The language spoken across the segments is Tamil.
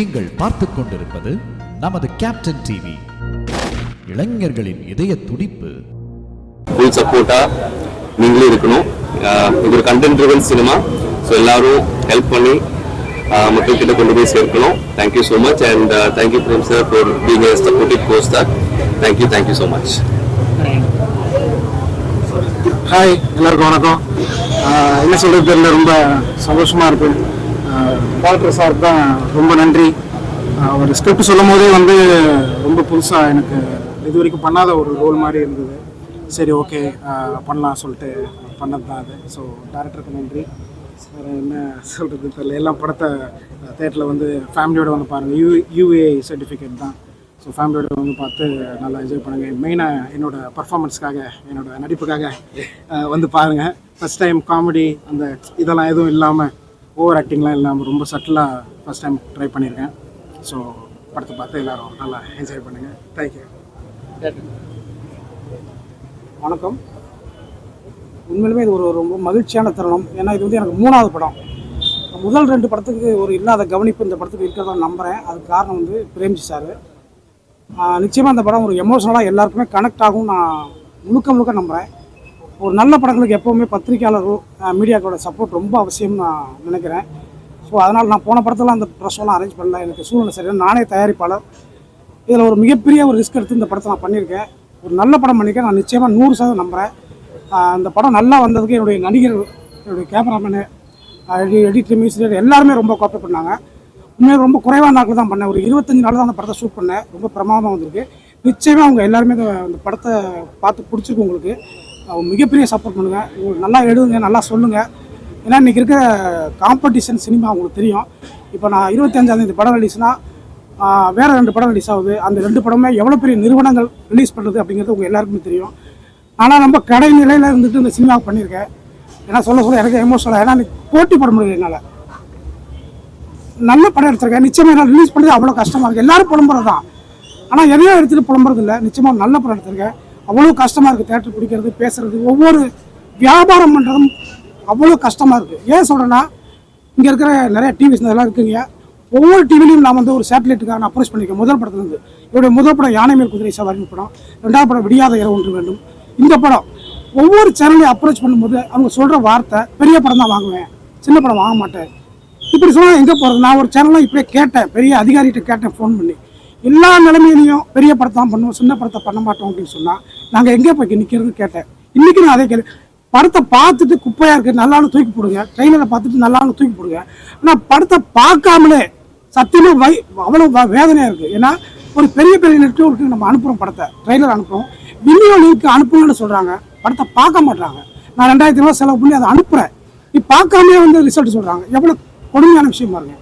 நீங்கள் பார்த்துக் கொண்டிருப்பது நமது கேப்டன் டிவி இளைஞர்களின் இதய துடிப்பு. ஃபுல் சப்போர்ட்டாக நீங்களும் இருக்கணும். இது ஒரு கண்டென்ட் சினிமா ஸோ எல்லாரும் ஹெல்ப் பண்ணி ஆஹ் மக்கள்கிட்ட கொண்டு போய் சேர்க்கணும். Thank you so much and thank you Prem sir for being a supportive course தான் thank you thank you so much hi எல்லாருக்கும் வணக்கம். என்ன சொல்றது தெரியல ரொம்ப சந்தோஷமா இருக்கு. டாக்டர் சார் தான் ரொம்ப நன்றி. ஒரு ஸ்கிரிப்ட் சொல்லும் போதே வந்து ரொம்ப புதுசாக எனக்கு இது வரைக்கும் பண்ணாத ஒரு ரோல் மாதிரி இருந்தது. சரி ஓகே பண்ணலாம் சொல்லிட்டு பண்ணது தான் அது. ஸோ டேரக்டருக்கு நன்றி. வேறு என்ன சொல்கிறது தெரியல. எல்லாம் படத்தை தேட்டரில் வந்து ஃபேமிலியோடு வந்து பாருங்கள் யூ யூஏ சர்டிஃபிகேட் தான். ஸோ ஃபேமிலியோட வந்து பார்த்து நல்லா என்ஜாய் பண்ணுங்கள் மெயினாக என்னோடய பர்ஃபாமன்ஸ்க்காக என்னோடய நடிப்புக்காக வந்து பாருங்கள் ஃபஸ்ட் டைம் காமெடி அந்த இதெல்லாம் எதுவும் இல்லாமல் ஓவர் ஆக்டிங்லாம் இல்லாமல் ரொம்ப சட்டிலாக ஃபஸ்ட் டைம் ட்ரை பண்ணியிருக்கேன். ஸோ படத்தை பார்த்து எல்லாரும் நல்லா என்ஜாய் பண்ணுங்கள் தேங்க்யூ வணக்கம். உண்மையிலுமே இது ஒரு ரொம்ப மகிழ்ச்சியான தருணம். ஏன்னா இது வந்து எனக்கு மூணாவது படம். முதல் ரெண்டு படத்துக்கு ஒரு இல்லாத கவனிப்பு இந்த படத்துக்கு இருக்கிறதா நம்புகிறேன் அதுக்கு காரணம் வந்து பிரேம்ஜி சார். நிச்சயமாக அந்த படம் ஒரு எமோஷனலாக எல்லாருக்குமே கனெக்ட் ஆகும் நான் முழுக்க முழுக்க நம்புகிறேன் ஒரு நல்ல படங்களுக்கு எப்போவுமே பத்திரிக்கையாளரும் மீடியாக்களோட சப்போர்ட் ரொம்ப அவசியம்னு நான் நினைக்கிறேன். ஸோ அதனால் நான் போன படத்தில் அந்த ட்ரெஸ்ஸெல்லாம் அரேஞ்ச் பண்ணல. எனக்கு சூழ்நிலை சரியில்லை. நானே தயாரிப்பாளர். இதில் ஒரு மிகப்பெரிய ஒரு ரிஸ்க் எடுத்து இந்த படத்தை நான் பண்ணியிருக்கேன். ஒரு நல்ல படம் பண்ணியிருக்கேன். நான் நிச்சயமாக நூறு சதவீதம் நம்புகிறேன் அந்த படம் நல்லா வந்ததுக்கு என்னுடைய நடிகர் என்னுடைய கேமராமேனு எடிட்டர் மியூசிக் எல்லாருமே ரொம்ப கோப்பை பண்ணாங்க. உண்மையாக ரொம்ப குறைவான நாட்கள் தான் பண்ணேன். ஒரு இருபத்தஞ்சு நாள் தான் அந்த படத்தை ஷூட் பண்ணேன். ரொம்ப பிரமாதமாக வந்திருக்கு. நிச்சயமாக அவங்க எல்லாருமே அந்த படத்தை பார்த்து பிடிச்சிருக்கு உங்களுக்கு. மிகப்பெரிய சப்போர்ட் பண்ணுங்கள் உங்களுக்கு நல்லா எழுதுங்க நல்லா சொல்லுங்கள் ஏன்னா இன்றைக்கி இருக்கிற காம்படிஷன் சினிமா உங்களுக்கு தெரியும். இப்போ நான் இருபத்தஞ்சாந்தேதி படம் ரிலீஸ்னால் வேறு ரெண்டு படம் ரிலீஸ் ஆகுது. அந்த ரெண்டு படமே எவ்வளோ பெரிய நிறுவனங்கள் ரிலீஸ் பண்ணுறது அப்படிங்கிறது உங்கள் எல்லாருக்குமே தெரியும். ஆனால் நம்ம கடை நிலையில் இருந்துட்டு இந்த சினிமா பண்ணியிருக்கேன் ஏன்னா சொல்ல சொல்ல எனக்கு எமோஷனல் ஏன்னா நீ போட்டி போட முடியல என்னால். நல்ல படம் எடுத்திருக்கேன். நிச்சயமாக என்னால் ரிலீஸ் பண்ணுறது அவ்வளோ கஷ்டமாக இருக்குது எல்லோரும் புலம்புறது தான் ஆனால் எதையோ எடுத்துகிட்டு புலம்புறது இல்லை நிச்சயமாக நல்ல படம் எடுத்திருக்கேன். அவ்வளோ கஷ்டமாக இருக்குது தேட்டர் பிடிக்கிறது பேசுறது ஒவ்வொரு வியாபாரம் பண்ணுறதும் அவ்வளோ கஷ்டமாக இருக்குது ஏன் சொல்கிறேன்னா இங்கே இருக்கிற நிறைய டிவிஸ் இதெல்லாம் இருக்குங்க. ஒவ்வொரு டிவிலையும் நான் வந்து ஒரு சேட்டலைட்டுக்காக நான் அப்ரோச் பண்ணியிருக்கேன் முதல் படத்துலேருந்து என்னுடைய முதல் படம் யானை மேல் குதிரை சவாரி படம். ரெண்டாவது படம் விடியாத இரவு ஒன்று வேண்டும். இந்த படம் ஒவ்வொரு சேனலையும் அப்ரோச் பண்ணும்போது அவங்க சொல்கிற வார்த்தை பெரிய படம் தான் வாங்குவேன். சின்ன படம் வாங்க மாட்டேன். இப்படி சொன்னால் எங்கே போகிறது நான் ஒரு சேனலாக இப்படியே கேட்டேன். பெரிய அதிகாரிகிட்ட கேட்டேன் ஃபோன் பண்ணி. எல்லா நிலைமையிலையும் பெரிய படத்தை தான் பண்ணுவோம் சின்ன படத்தை பண்ண மாட்டோம் அப்படின்னு சொன்னால் நாங்கள் எங்கே போய் நிற்கிறதுன்னு கேட்டேன். இன்றைக்கி நான் அதே கேட்டேன் படத்தை பார்த்துட்டு குப்பையாக இருக்குது நல்லாலும் தூக்கி போடுங்க. ட்ரெயினரை பார்த்துட்டு நல்லாலும் தூக்கி போடுங்க. ஆனால் படத்தை பார்க்காமலே சத்தியமாக வை அவ்வளோ வேதனையாக இருக்குது ஏன்னா ஒரு பெரிய பெரிய நெட்ஒர்க்கு நம்ம அனுப்புகிறோம் படத்தை. ட்ரெயிலர் அனுப்புகிறோம் வீடியோ லிங்க் அனுப்புங்கன்னு சொல்கிறாங்க படத்தை பார்க்க மாட்றாங்க. நான் ரெண்டாயிரத்தி ரூபா செலவு பண்ணி அதை அனுப்புகிறேன் நீ பார்க்காமே வந்து ரிசல்ட் சொல்கிறாங்க எவ்வளோ கொடுமையான விஷயம் பாருங்க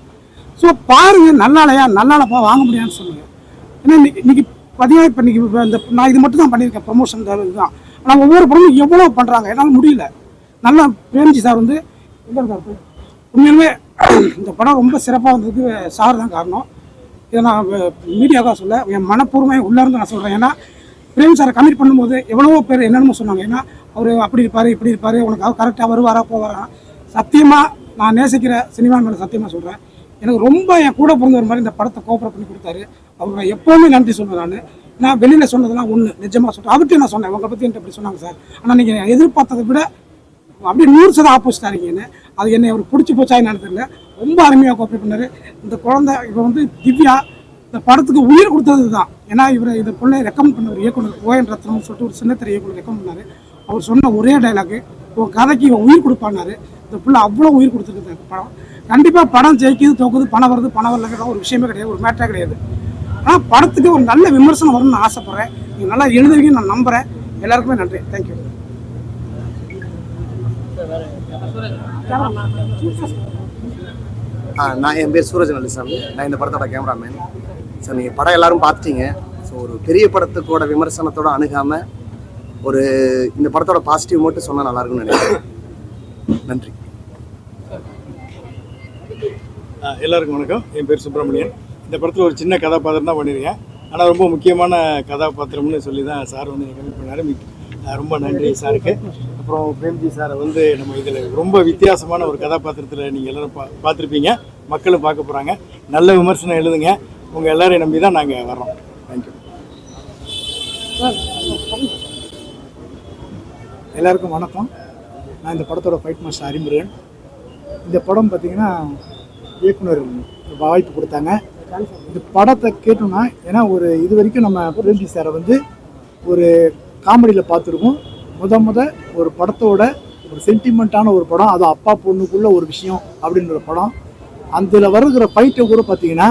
ஸோ பாருங்கள் நல்லாலையா நல்லாலப்பா வாங்க முடியாதுன்னு சொல்லுங்கள் ஏன்னா இன்னைக்கு இன்னைக்கு பார்த்தீங்கன்னா இப்போ இன்னைக்கு இந்த நான் இது மட்டும் தான் பண்ணியிருக்கேன் ப்ரொமோஷன் இதுதான். ஆனால் ஒவ்வொரு படமும் எவ்வளோ பண்ணுறாங்க என்னால் முடியல. நல்லா பிரேம்ஜி சார் வந்து எங்கே இருக்காரு உண்மையிலுமே இந்த படம் ரொம்ப சிறப்பாக வந்ததுக்கு சார் தான் காரணம். இதை நான் மீடியாவுக்காக சொல்ல என் மனப்பூர்வமே உள்ளே இருந்து நான் சொல்கிறேன் ஏன்னா பிரேம் சாரை கமிட் பண்ணும்போது எவ்வளவோ பேர் என்னென்னமோ சொன்னாங்க. ஏன்னா அவர் அப்படி இருப்பார் இப்படி இருப்பார் உனக்கு அவர் கரெக்டாக வருவாரா போவாரா? சத்தியமாக நான் நேசிக்கிற சினிமா மேலே சத்தியமாக சொல்கிறேன் எனக்கு ரொம்ப என் கூட பிறந்தவர் மாதிரி இந்த படத்தை கோஆப்ரேட் பண்ணி கொடுத்தாரு. அவங்க எப்போவுமே நன்றி சொல்லுவேன் நான். நான் வெளியில் சொன்னதெல்லாம் ஒன்று நிஜமாக சொல்கிறேன் அவர்கிட்ட நான் சொன்னேன் உங்களை பற்றி என்கிட்ட அப்படி சொன்னாங்க சார். ஆனால் நீங்கள் எதிர்பார்த்ததை விட அப்படியே நூறு சதம் ஆப்போசிட்டாக இருக்கீங்கன்னு. அது என்னை அவர் பிடிச்சி போச்சா என்னன்னு தெரியல. ரொம்ப அருமையாக கோஆப்ரேட் பண்ணார். இந்த குழந்தை இப்போ வந்து திவ்யா இந்த படத்துக்கு உயிர் கொடுத்தது தான் ஏன்னா இவர் இந்த பிள்ளை ரெக்கமெண்ட் பண்ண ஒரு இயக்குனர் ஓஎன் ரத்னம் சொல்லிட்டு ஒரு சின்னத்திரை இயக்குனர் ரெக்கமெண்ட் பண்ணார். அவர் சொன்ன ஒரே டைலாக்கு உன் கதைக்கு இவன் உயிர் கொடுப்பானாரு இந்த பிள்ளை அவ்வளோ உயிர் கொடுத்துருக்கு படம். கண்டிப்பாக படம் ஜெயிக்குது தோக்குது பணம் வருது பணம் வரலங்கிற ஒரு விஷயமே கிடையாது ஒரு மேட்டரே கிடையாது. ஆனால் படத்துக்கு ஒரு நல்ல விமர்சனம் வரும்னு ஆசைப்பட்றேன். நீங்கள் நல்லா எழுதுவீங்கன்னு நான் நம்புகிறேன் எல்லாருக்குமே நன்றி. தேங்க்யூ ஆ நான் என் பேர் சூரஜ் நல்லிசாமி. நான் இந்த படத்தோட கேமராமேன் ஸோ நீங்கள் படம் எல்லாரும் பார்த்துட்டீங்க. ஸோ ஒரு பெரிய படத்துக்கோட விமர்சனத்தோட அணுகாமல் ஒரு இந்த படத்தோட பாசிட்டிவ் மட்டும் சொன்னால் நல்லா இருக்கும்னு நினைக்கிறேன். நன்றி. எல்லாருக்கும் வணக்கம். என் பேர் சுப்பிரமணியன். இந்த படத்தில் ஒரு சின்ன கதாபாத்திரம் தான் பண்ணியிருக்கேன் ஆனால் ரொம்ப முக்கியமான கதாபாத்திரம்னு சொல்லி தான் சார் வந்து கமிட் பண்ணார். ரொம்ப நன்றி சாருக்கு அப்புறம் பிரேம்ஜி சாரை வந்து நம்ம இதில் ரொம்ப வித்தியாசமான ஒரு கதாபாத்திரத்தில் நீங்கள் எல்லாரும் பா பார்த்துருப்பீங்க. மக்களும் பார்க்க போகிறாங்க நல்ல விமர்சனம் எழுதுங்க. உங்கள் எல்லோரையும் நம்பி தான் நாங்கள் வர்றோம் தேங்க்யூ எல்லாருக்கும் வணக்கம். நான் இந்த படத்தோட ஃபைட் மாஸ்டர் அறிமுருகன் இந்த படம் பார்த்தீங்கன்னா இயக்குனர் வாய்ப்பு கொடுத்தாங்க. இந்த படத்தை கேட்டோம்னா ஏன்னா ஒரு இது வரைக்கும் நம்ம பிரேம்ஜி சாரை வந்து ஒரு காமெடியில் பார்த்துருக்கோம். முத முத ஒரு படத்தோட ஒரு சென்டிமெண்ட்டான ஒரு படம் அது அப்பா பொண்ணுக்குள்ள ஒரு விஷயம் அப்படின்ற படம். அதில் வருகிற ஃபைட்டை கூட பார்த்தீங்கன்னா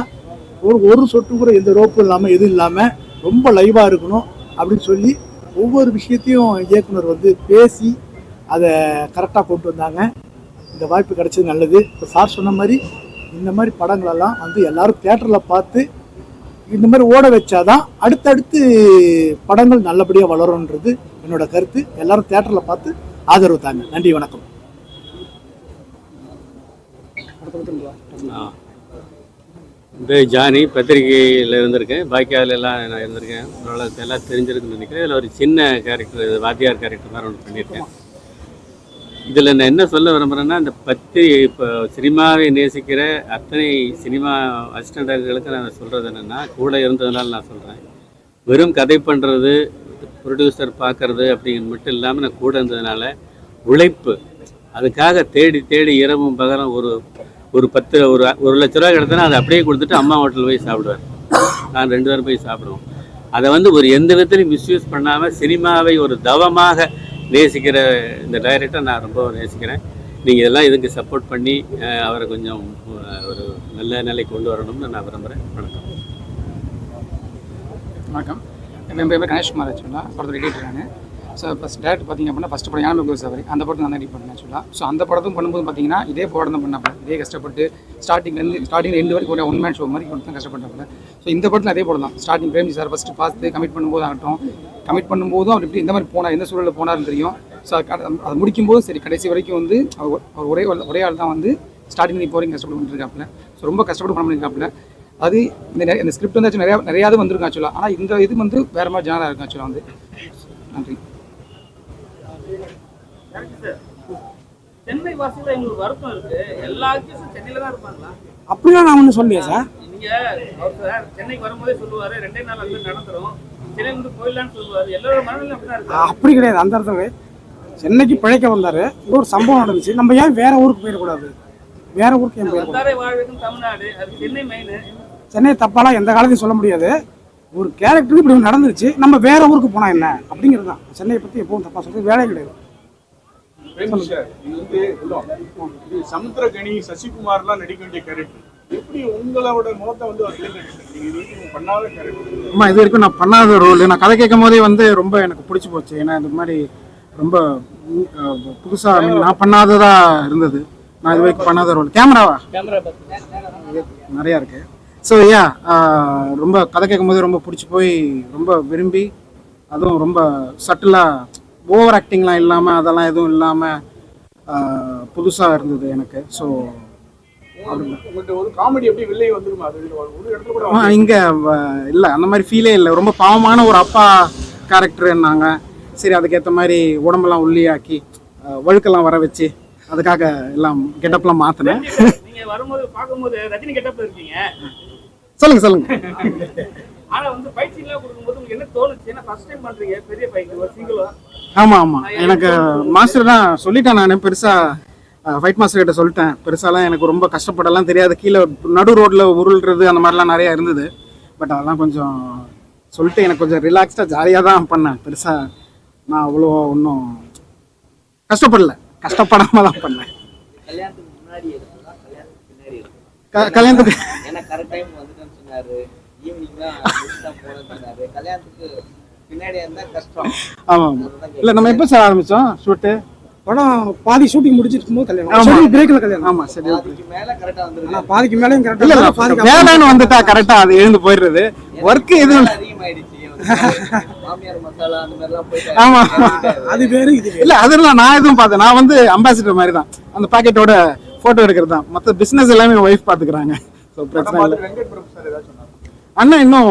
ஒரு ஒரு சொட்டு கூட எந்த ரோப்பும் இல்லாமல் எதுவும் இல்லாமல் ரொம்ப லைவாக இருக்கணும் அப்படின்னு சொல்லி ஒவ்வொரு விஷயத்தையும் இயக்குனர் வந்து பேசி அதை கரெக்டாக கொண்டு வந்தாங்க. இந்த வாய்ப்பு கிடைச்சது நல்லது. இப்போ சார் சொன்ன மாதிரி இந்த மாதிரி படங்களெல்லாம் வந்து எல்லாரும் தேட்டரில் பார்த்து இந்த மாதிரி ஓட வச்சாதான் அடுத்தடுத்து படங்கள் நல்லபடியாக வளரும்ன்றது என்னோட கருத்து. எல்லாரும் தேட்டரில் பார்த்து ஆதரவு தாங்க. நன்றி வணக்கம். இந்த ஜானி பத்திரிகையில் இருந்திருக்கேன். பாக்கியாவில் எல்லாம் நான் இருந்திருக்கேன். ஓரளவுக்கு எல்லாம் தெரிஞ்சிருக்குன்னு நினைக்கிறேன். இதில் ஒரு சின்ன கேரக்டர் வாத்தியார் கேரக்டர் மாதிரி ஒன்று பண்ணியிருக்கேன். இதில் நான் என்ன சொல்ல விரும்புகிறேன்னா இந்த பத்தி இப்போ சினிமாவை நேசிக்கிற அத்தனை சினிமா அசிஸ்டண்ட்டுகளுக்கு நான் சொல்கிறது என்னென்னா கூட இருந்ததுனால நான் சொல்கிறேன் வெறும் கதை பண்ணுறது ப்ரொடியூசர் பார்க்குறது அப்படிங்கிறது மட்டும் இல்லாமல் நான் கூட இருந்ததுனால உழைப்பு அதுக்காக தேடி தேடி இரவும் பகலும் ஒரு ஒரு பத்து ஒரு ஒரு லட்ச ரூபா கிடத்தனா அதை அப்படியே கொடுத்துட்டு அம்மா ஹோட்டல் போய் சாப்பிடுவார் நான் ரெண்டு பேரும் போய் சாப்பிடுவோம். அதை வந்து ஒரு எந்த விதத்திலையும் மிஸ்யூஸ் பண்ணாமல் சினிமாவை ஒரு தவமாக நேசிக்கிற இந்த டைரக்டரை நான் ரொம்ப நேசிக்கிறேன். நீங்கள் இதெல்லாம் இதுக்கு சப்போர்ட் பண்ணி அவரை கொஞ்சம் ஒரு நல்ல நிலைக்கு கொண்டு வரணும்னு நான் விரும்புகிறேன் வணக்கம். வணக்கம். என் பேர் கணேஷ்குமார் ஆக்சுவலாக படத்தில் எடிட்டர் நான். ஸோ ஃபஸ்ட் டேரக்ட் பார்த்தீங்க அப்படின்னா ஃபஸ்ட் படம் யானை குரு அவர் அந்த படத்தை நான் எடிட் பண்ணேன் ஆக்சுவலாக ஸோ அந்த படத்தும் பண்ணும்போது பார்த்தீங்கன்னா இதே படம் தான் பண்ணாப்புல இதே கஷ்டப்பட்டு ஸ்டார்டிங்லேருந்து ஸ்டார்டிங் ரெண்டு வரைக்கும் ஒரு ஒன் மேன் ஷோ மாதிரி கொடுத்து தான் கஷ்டப்பட்டாப்புல ஸோ இந்த படத்தில் அதே படம் தான். ஸ்டார்டிங் பிரேமி சார் ஃபஸ்ட்டு பார்த்து கமிட் பண்ணும்போது ஆகட்டும். கமிட் பண்ணும்போதும் அவர் எப்படி இந்த மாதிரி போனார் எந்த சூழலில் போனார்னு தெரியும். ஸோ அது முடிக்கும்போது சரி கடைசி வரைக்கும் வந்து அவர் அவர் ஒரே ஒரே ஆள் தான் வந்து ஸ்டார்டிங் இப்போ வரைக்கும் கஷ்டப்பட்டு பண்ணிட்டு ஸோ ரொம்ப கஷ்டப்பட்டு பண்ண பண்ணியிருக்காப்புல அது இந்த நிறைய- இந்த ஸ்கிரிப்ட் வந்து நிறையா நிறையா இது வந்திருக்கும் ஆக்சுவலாக ஆனால் இந்த இது வந்து வேறு மாதிரி ஜானராக இருக்கும் ஆக்சுவலாக வந்து. நன்றி. சென்னை வாசியில எங்களுக்கு வருத்தம் இருக்கு. எல்லா ஆர்டிஸ்டும் சென்னையில தான் இருப்பாங்களா? அப்படிலாம் நான் ஒன்றும் சொல்லலையே சார் நீங்க அவர் சார் சென்னைக்கு வரும்போதே சொல்லுவாரு ரெண்டே நாள் வந்து நடந்துரும். சென்னை வந்து போயிடலான்னு சொல்லுவாரு. எல்லாரோட மனநிலை அப்படிதான் இருக்கு. அப்படி கிடையாது அந்த இடத்துல. சென்னைக்கு பிழைக்க வந்தார். ஒரு சம்பவம் நடந்துச்சு. நம்ம ஏன் வேற ஊருக்கு போயிடக்கூடாது? வேற ஊருக்கு ஏன் போயிடக்கூடாது? தமிழ்நாடு. அது சென்னை மெயின் சென்னை தப்பாலாம் எந்த காலத்தையும் சொல்ல முடியாது. ஒரு கேரக்டருக்கு இப்படி நடந்துருச்சு நம்ம வேற ஊருக்கு போனா என்ன? அப்படிங்கிறது தான். சென்னையை பத்தி எப்பவும் தப்பா சொல்றது வேலையே கிடையாது. சமுத்திரகனி சசிகுமார்லாம் நடிக்க வேண்டிய கேரக்டர் எப்படி உங்களோட முகத்தை வந்து அம்மா இது வரைக்கும் நான் பண்ணாத ரோல் நான் கதை கேட்கும் போதே வந்து ரொம்ப எனக்கு பிடிச்சி போச்சு. ஏன்னா இந்த மாதிரி ரொம்ப ம், அஹ், புதுசா I mean, நான் பண்ணாததா இருந்தது. நான் இது வரைக்கும் பண்ணாத ரோல் கேமராவா நிறையா இருக்கு. ஸோ யா ரொம்ப கதை கேட்கும் போதே ரொம்ப பிடிச்சி போய் ரொம்ப விரும்பி அதுவும் ரொம்ப சட்டிலாக ஓவர் ஆக்டிங்லாம் இல்லாமல் அதெல்லாம் எதுவும் இல்லாமல் புதுசாக இருந்தது எனக்கு. ஸோ இங்க இல்ல அந்த மாதிரி ஃபீலே இல்லை. ரொம்ப பாவமான ஒரு அப்பா கேரக்டர்னாங்க சரி அதுக்கேற்ற மாதிரி உடம்பெல்லாம் உள்ளியாக்கி வழுக்கெல்லாம் வர வச்சு அதுக்காக எல்லாம் கெட்டப்லாம் மாத்தினேன். நீங்க வரும்போது பார்க்கும்போது ரஜினி கெட்டப்ல இருக்கீங்க. சொல்லுங்க சொல்லுங்க. ஆனா வந்து ஃபைட் சீன்லாம் கொடுக்கும்போது உங்களுக்கு என்ன தோணுச்சு? ஏன்னா ஃபர்ஸ்ட் டைம் பண்றீங்க பெரிய ஃபைட் ஒரு சிங்கிளா ஆமா ஆமா. எனக்கு மாஸ்டர் தான் சொல்லிட்டேன் நான். பெருசா ஃபைட் மாஸ்டர் கிட்ட சொல்லிட்டேன். பெருசாலாம் எனக்கு ரொம்ப கஷ்டப்படலாம் தெரியாது. கீழே நடு ரோட்ல உருள்றது அந்த மாதிரிலாம் நிறைய இருந்தது. பட் அதெல்லாம் கொஞ்சம் சொல்லிட்டு எனக்கு கொஞ்சம் ரிலாக்ஸ்டாக ஜாலியாக தான் பண்ணேன். பெருசா நான் அவ்வளோ ஒன்றும் கஷ்டப்படல. கஷ்டப்படாம தான் பண்ணேன் கல்யாணத்துக்கு முன்னாடி எடுத்ததா கல்யாணத்துக்கு பின்னாடி எடுத்ததா க- கல்யாணத்துக்கு. ஏன்னா கரெக்ட் டைம் வந்துட்டேன்னு சொன்னாரு. ஈவினிங் தான் தான் போனேன்னு சொன்னாரு. கல்யாணத்துக்கு பின்னாடி இருந்தா கஷ்டம். ஆமாம் ஆமாம். இல்லை நம்ம எப்போ சார் ஆரம்பித்தோம் ஷூட்டு படம் பாதி ஷூட்டிங் முடிச்சிட்டு இருக்கும்போது கல்யாணம். ஆமா. சரி பிரேக்ல கல்யாணம். சரி ஓகே அதுக்கு மேல கரெக்டா ஆனா வந்துருக்கு. பாதிக்கு மேலேயும் இல்ல பாதிக்கு வந்துட்டா கரெக்டா அது எழுந்து போயிடுறது. ஒர்க் எதுவும் அதிகமாயிடுச்சு. ஆமா. அது வேறு இது இல்ல அதெல்லாம் நான் எதுவும் பார்த்தேன். நான் வந்து அம்பாசிடர் மாதிரி தான். அந்த பாக்கெட்டோட போட்டோ எடுக்கிறது தான் மற்ற பிசினஸ் எல்லாமே ஒய்ஃப் பாத்துக்கிறாங்க. ஸோ பிரச்சனை இல்லை. அண்ணன் இன்னும்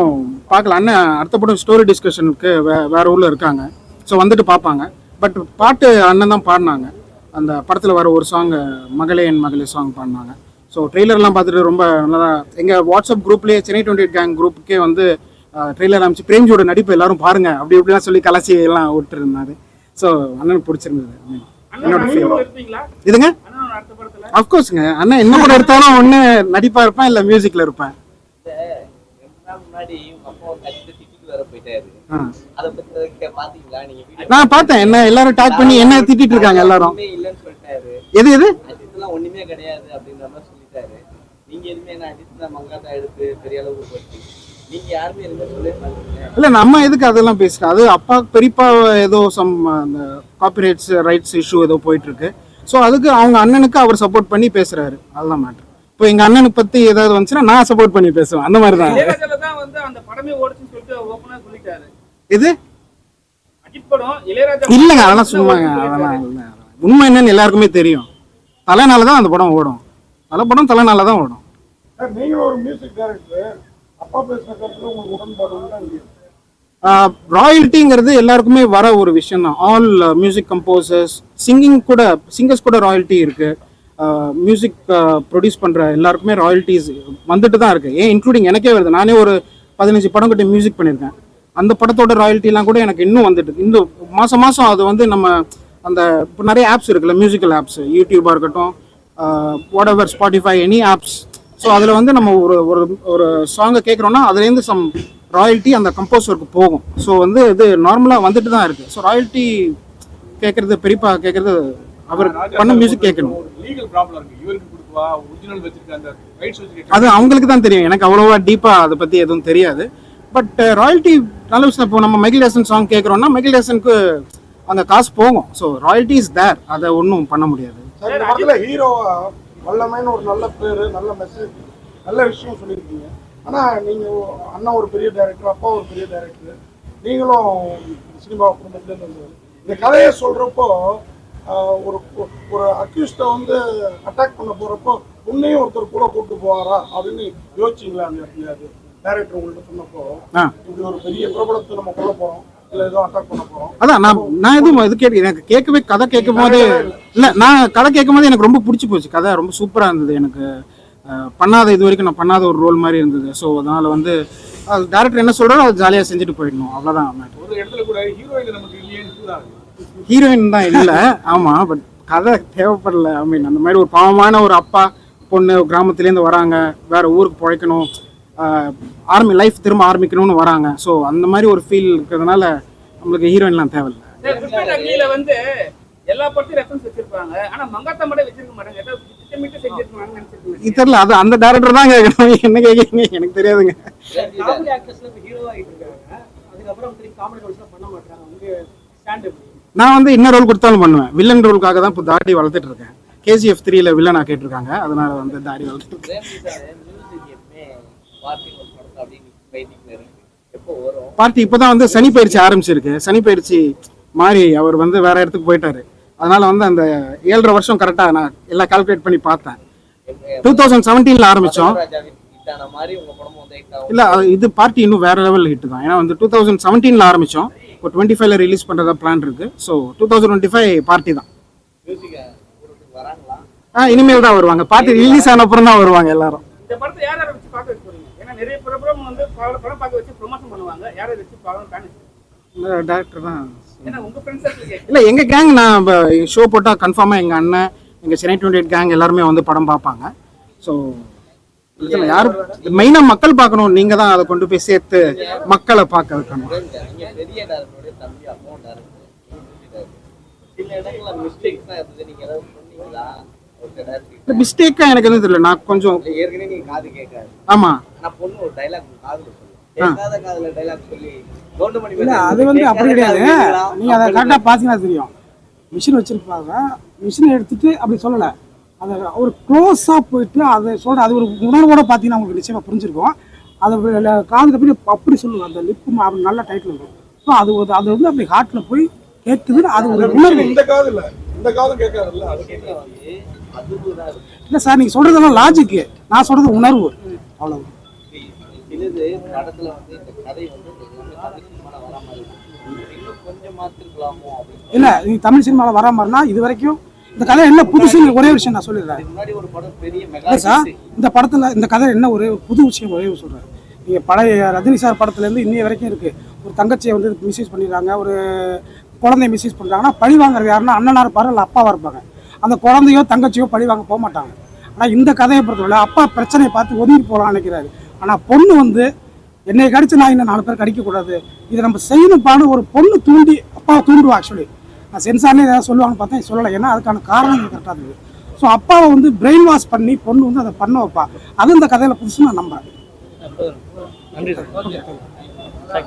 பார்க்கல. அண்ணன் அடுத்த படம் ஸ்டோரி டிஸ்கஷனுக்கு வே வேற ஊர்ல இருக்காங்க. ஸோ வந்துட்டு பார்ப்பாங்க. பட் பாட்டு அண்ணன் தான் பாடினாங்க. அந்த படத்தில் வர ஒரு சாங் மகளே என் மகளே சாங் பாடினாங்க. ஸோ ட்ரெய்லர்லாம் பார்த்துட்டு ரொம்ப நல்லா எங்கள் வாட்ஸ்அப் குரூப்லேயே சென்னை டுவெண்ட்டி எயிட் கேங் குரூப்புக்கே வந்து ட்ரெய்லர் அமைச்சு பிரேம்ஜியோட நடிப்பு எல்லாரும் பாருங்க. அப்படி இப்படிலாம் சொல்லி கலாச்சி எல்லாம் விட்டுருந்தாரு. ஸோ அண்ணனுக்கு பிடிச்சிருந்தது. என்னோட இதுங்க? அஃப்கோர்ஸுங்க அண்ணன் என்ன கூட எடுத்தாலும் ஒன்று நடிப்பாக இருப்பேன் இல்லை மியூசிக்கில் இருப்பேன். நான் பார்த்தேன். என்ன எல்லாரும் டாக் பண்ணி என்ன திட்டிட்டு இருக்காங்க எல்லாரும்? ஒண்ணுமே இல்லைன்னு சொல்லிட்டாரு. எது எது? ஒண்ணுமே கிடையாது அப்படின்ற மாதிரி சொல்லிட்டாரு. நீங்க எதுவுமே என்ன தான் மங்காத்தா எடுத்து பெரிய அளவுக்கு போச்சு நீங்க யாருமே எதுவுமே சொல்லவே மாட்டீங்க இல்லை நம்ம எதுக்கு அதெல்லாம் பேசுகிறோம் அது அப்பா பெரியப்பா ஏதோ சம் அந்த காப்பிரைட்ஸ் ரைட்ஸ் இஷ்யூ ஏதோ போயிட்டு இருக்கு. ஸோ அதுக்கு அவங்க அண்ணனுக்கு அவர் சப்போர்ட் பண்ணி பேசுறாரு. அதுதான் மேட்ரு இப்போ எங்கள் அண்ணனுக்கு பற்றி ஏதாவது வந்துச்சுன்னா நான் சப்போர்ட் பண்ணி பேசுவேன். அந்த மாதிரி தான் இளையராஜால தான் வந்து அந்த படமே ஓடுச்சுன்னு சொல்லிட்டு ஓப்பனா சொல்லிட்டாரு. இது அஜித் படம் இளையராஜா இல்லைங்க அதெல்லாம் சும்மாங்க. அதெல்லாம் இல்லை உண்மை என்னன்னு எல்லாருக்குமே தெரியும். தலைனால தான் அந்த படம் ஓடும். தலை படம் தலைனால தான் ஓடும். சார் நீங்களும் ஒரு மியூசிக் டைரக்டர் அப்பா பேசுன கருத்துல உங்களுக்கு உடன்பாடு ராயல்ட்டிங்கிறது எல்லாருக்குமே வர ஒரு விஷயம் தான் ஆல் மியூசிக் கம்போசர்ஸ் சிங்கிங் கூட சிங்கர்ஸ் கூட ராயல்ட்டி இருக்கு. மியூசிக் ப்ரொடியூஸ் பண்ணுற எல்லாருக்குமே ராயல்ட்டிஸ் வந்துட்டு தான் இருக்கு. ஏன் இன்க்ளூடிங் எனக்கே வருது. நானே ஒரு பதினஞ்சு படம் கிட்ட மியூசிக் பண்ணியிருக்கேன். அந்த படத்தோட ராயல்ட்டிலாம் கூட எனக்கு இன்னும் வந்துட்டு இந்த மாதம் மாதம் அது வந்து நம்ம அந்த இப்போ நிறைய ஆப்ஸ் இருக்குல்ல மியூசிக்கல் ஆப்ஸ் யூடியூபாக இருக்கட்டும் whatever Spotify any apps so அதில் வந்து நம்ம ஒரு ஒரு ஒரு சாங்கை கேட்குறோன்னா அதுலேருந்து சம் ராயல்ட்டி அந்த கம்போசருக்கு போகும். ஸோ வந்து இது நார்மலாக வந்துட்டு தான் இருக்குது ஸோ ராயல்ட்டி கேட்குறது பெரியப்பா கேட்குறது அவர் பண்ண மியூசிக் கேட்கணும் லீகல் ப்ராப்ளம் இருக்கு. இவருக்கு கொடுக்குவா ஒரிஜினல் வச்சிருக்க அந்த ரைட்ஸ் வச்சிருக்க அது அவங்களுக்கு தான் தெரியும். எனக்கு அவ்வளோவா டீப்பாக அதை பற்றி எதுவும் தெரியாது. பட் ராயல்ட்டி நல்ல விஷயம். இப்போ நம்ம மைக்கேல் ஹேசன் சாங் கேட்குறோன்னா மைக்கேல் ஹேசனுக்கு அந்த காசு போகும். ஸோ ராயல்ட்டி இஸ் தேர் அதை ஒன்றும் பண்ண முடியாது. ஹீரோவா வல்லமைன்னு ஒரு நல்ல பேரு நல்ல மெசேஜ் நல்ல விஷயம் சொல்லியிருக்கீங்க. ஆனா நீங்க ஒ- அண்ணன் ஒரு பெரிய டைரக்டர் அப்பா ஒரு பெரிய டைரக்டர் நீங்களும் சினிமா குடும்பத்துலேருந்து இந்த கதையை சொல்றப்போ ஆஹ், ஒரு ஒரு- அக்யூஸ்டை வந்து அட்டாக் பண்ண போறப்போ உன்னையும் ஒருத்தர் கூட கூட்டு போவாரா அப்படின்னு யோசிச்சிங்களா அந்த இடத்துல? அது டைரக்டர் உங்கள்ட்ட சொன்னப்போ இப்படி ஒரு பெரிய பிரபலத்தை நம்ம கொல்ல போறோம் இல்ல ஏதோ அட்டாக் பண்ண போறோம். அதான் நான் நான் எதுவும் இது கேட்க எனக்கு கேட்கவே கதை கேட்கும் போது இல்லை நான் கதை கேட்கும் போது எனக்கு ரொம்ப பிடிச்சி போச்சு. கதை ரொம்ப சூப்பராக இருந்தது எனக்கு. பண்ணாத இது வரைக்கும் நான் பண்ணாத ஒரு ரோல் மாதிரி இருந்தது. ஸோ அதனால் வந்து அது டேரக்டர் என்ன சொல்கிறாரோ அதை ஜாலியாக செஞ்சுட்டு போயிடணும். அவ்வளோதான் ஒரு இடத்துல கூட ஹீரோயின் நமக்கு ஹீரோயின் தான் இல்லை. ஆமாம் பட் கதை தேவைப்படல. ஐ மீன் அந்த மாதிரி ஒரு பாவமான ஒரு அப்பா பொண்ணு கிராமத்துலேருந்து வராங்க. வேற ஊருக்கு பிழைக்கணும். ஆர்மி லைஃப் திரும்ப ஆரம்பிக்கணும்னு வராங்க. ஸோ அந்த மாதிரி ஒரு ஃபீல் இருக்கிறதுனால நம்மளுக்கு ஹீரோயின்லாம் தேவையில்லை. வந்து எல்லா படத்தையும் ரெஃபரன்ஸ் வச்சிருப்பாங்க. ஆனா மங்காத்தா மட்டும் வச்சிருக்க மாட்டாங்க. தெரியல அது அந்த டேரக்டர் தான் கேட்கணும். என்ன கேட்குறீங்க? எனக்கு தெரியாதுங்க. நான் வந்து என்ன ரோல் கொடுத்தாலும் பண்ணுவேன். வில்லன் ரோலுக்காக தான் இப்போ தாடி வளர்த்துட்டு இருக்கேன். கேஜிஎஃப் த்ரீல வில்லனா கேட்டிருக்காங்க அதனால வந்து தாடி வளர்த்துட்டு இருக்கேன். வரும்? பார்ட்டி இப்போதான் வந்து சனி பயிற்சி ஆரம்பிச்சிருக்கு. சனி பயிற்சி மாறி அவர் வந்து வேற இடத்துக்கு போயிட்டாரு. அதனால வந்து அந்த ஏழரை வருஷம் கரெக்டாக நான் எல்லாம் கால்குலேட் பண்ணி பார்த்தேன். டூ தௌசண்ட் செவன்டீனில் ஆரம்பித்தோம் இல்லை இது பார்ட்டி இன்னும் வேற லெவல் ஹிட் தான். ஏன்னா வந்து டூ தௌசண்ட் செவன்டீனில் ஆரம்பித்தோம் இப்போ டுவெண்ட்டி ஃபைவ்ல ரிலீஸ் பண்ணுறதா பிளான் இருக்கு. So two thousand twenty five party தான். ஆ இனிமேல் தான் வருவாங்க. பார்ட்டி ரிலீஸ் ஆன அப்புறம் தான் வருவாங்க எல்லாரும். இந்த படத்தை யார் யாரை வச்சு பார்க்க வச்சு போறீங்க? ஏன்னா நிறைய பிரபலம் வந்து படம் படம் பார்க்க வச்சு ப்ரொமோஷன் பண்ணுவாங்க. யாரை வச்சு பார்க்கணும் பிளான் டேரக்டர் தான். இல்லை எங்கள் கேங் நான் ஷோ போட்டால் கன்ஃபார்மாக எங்கள் அண்ணன் எங்கள் சென்னை டுவெண்ட்டி எயிட் கேங் எல்லாருமே வந்து படம் பார்ப்பாங்க. ஸோ இதில் யார் மெயினாக மக்கள் பார்க்கணும். நீங்கள் தான் அதை கொண்டு போய் சேர்த்து மக்களை பார்க்க வைக்கணும் மிஸ்டேக்காக எனக்கு எதுவும் தெரியல. நான் கொஞ்சம் ஏற்கனவே நீங்க காது கேட்காது. ஆமாம் ஆனா பொண்ணு ஒரு டைலாக் காதுல சொல்லு காதுல டைலாக் சொல்லி அது வந்து அப்படி கிடையாது. நீங்க அதை கரெக்டாக பார்த்தீங்கன்னா தெரியும். மிஷின் வச்சிருப்பாங்க. மிஷினை எடுத்துட்டு அப்படி சொல்லலை. அதை ஒரு க்ளோஸாக போயிட்டு அதை சொல்ற அது ஒரு உணர்வோட பார்த்தீங்கன்னா உங்களுக்கு நிச்சயமா புரிஞ்சிருக்கும். அதை காதுல போய் அப்படி சொல்லுவாங்க அந்த லிப்பு அப்படி நல்ல டைட்டில் இருக்கும். ஸோ அது ஒரு அது வந்து அப்படி ஹார்ட்டில் போய் கேட்குது. அது ஒரு உணர்வு. இந்த காது இல்ல. இந்த காதும் கேட்காதுல்ல இல்லை சார் நீங்கள் சொல்கிறதெல்லாம் லாஜிக்கு நான் சொல்கிறது உணர்வு. அவ்வளோ சிலது படத்துல வந்து இந்த கதை வந்து தமிழ் சினிமால வர மாதிரி இருக்கு. இன்னும் கொஞ்சம் மாத்திருக்கலாமோ அப்படின்னு. இல்லை நீங்கள் தமிழ் சினிமாவில் வர மாதிரினா இது வரைக்கும் இந்த கதை என்ன புதுசுன்னு ஒரே விஷயம் நான் சொல்லிடுறேன். முன்னாடி ஒரு படம் பெரிய மெகா இல்லை சார் இந்த படத்தில் இந்த கதை என்ன ஒரே புது விஷயம் ஒரே சொல்கிறேன் நீங்கள் பழைய ரஜினி சார் படத்துலேருந்து இன்னைய வரைக்கும் இருக்குது ஒரு தங்கச்சியை வந்து மிஸ்யூஸ் பண்ணிடுறாங்க ஒரு குழந்தைய மிஸ்யூஸ் பண்ணுறாங்கன்னா பழி வாங்குறது யாருன்னா அண்ணனாக இருப்பாரு இல்லை அப்பாவாக இருப்பாங்க. அந்த குழந்தையோ தங்கச்சியோ பழி வாங்க போக மாட்டாங்க. ஆனால் இந்த கதையை பொறுத்தவரை அப்பா பிரச்சனையை பார்த்து ஒதுங்கி போகலாம்னு நினைக்கிறாரு. ஆனால் பொண்ணு வந்து என்னை கடிச்சு நான் இன்னும் நாலு பேர் கடிக்கக்கூடாது இதை நம்ம செய்யணும்ப்பான்னு ஒரு பொண்ணு தூண்டி அப்பாவை தூண்டுவா ஆக்சுவலி நான் சென்சார்லேயே ஏதாவது சொல்லுவாங்கன்னு பார்த்தேன் சொல்லலை. ஏன்னா அதுக்கான காரணம் கரெக்டாக இருந்தது ஸோ அப்பாவை வந்து பிரெயின் வாஷ் பண்ணி பொண்ணு வந்து அதை பண்ண வைப்பா. அது இந்த கதையில் புதுசு நான் நம்புறேன். நன்றி சார்.